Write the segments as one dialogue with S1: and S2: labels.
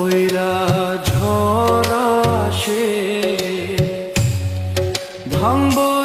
S1: কইরা ঝরা সে ভাঙবরে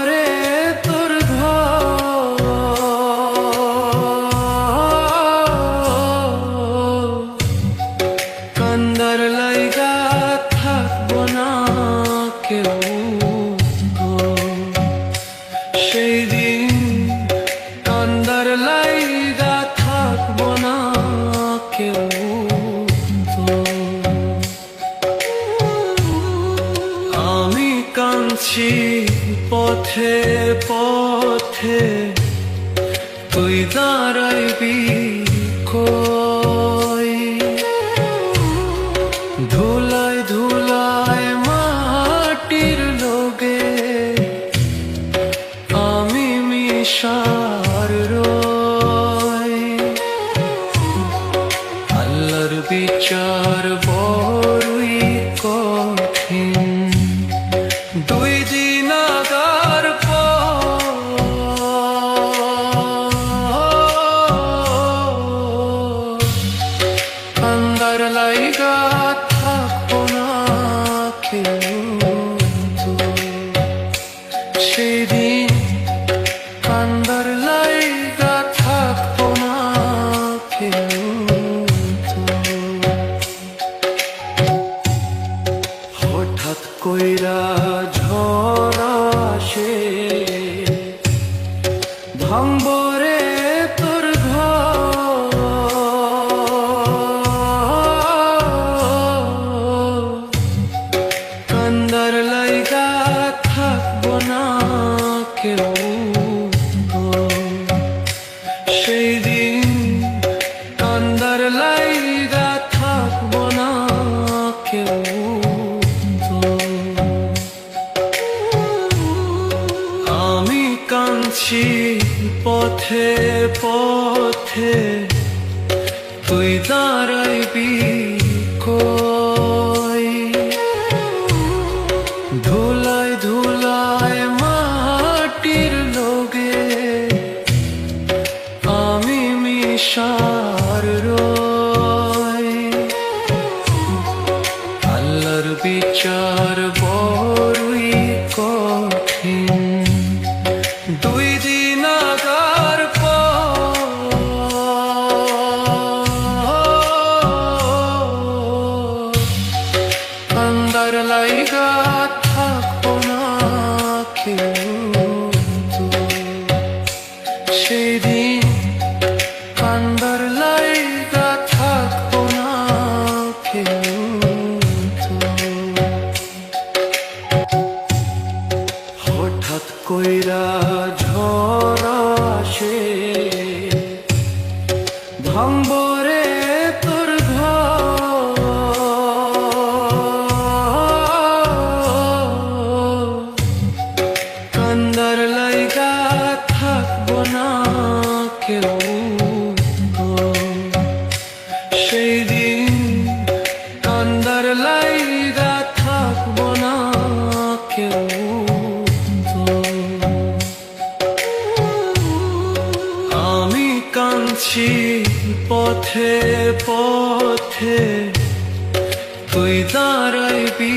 S1: কাঁদছি পথে পথে। তুই দাঁড়াইবি কই? ধুলায় ধুলায় মাটির লোগে আমি মিশার রই আল্লাহর বিচার বড়ই কঠিন। কান্দার লাইগা থাকব না হঠাৎ কইরা ঝড় আসে ভাঙবরে তোর লাইগা থাকব না কেউ পথে তুই দাঁড়াইবি কই? ধুলায় ধুলায় মাটির লোগে আমি মিশার আল্লাহর বিচার লাইগা পথে পথে তুই দাঁড়াইবি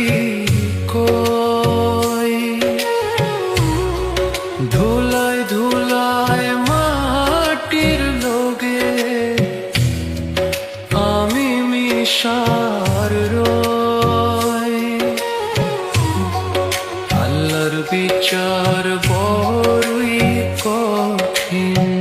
S1: কই ধুলায় ধুলায় মাটির লোগে আমি মিশার রই আল্লাহর বিচার বড়ই কঠিন।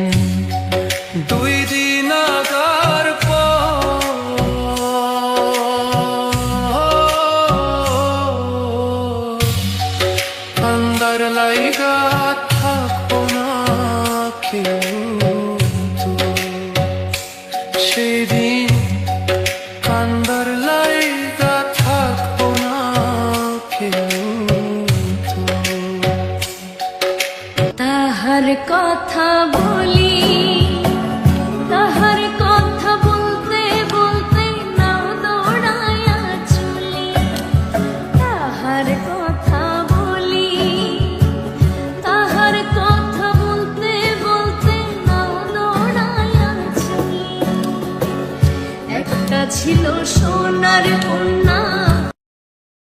S1: সেদিন কান্দার লাইগা থাকব না
S2: তাহার কথা বলি ছিল সোনার কন্যা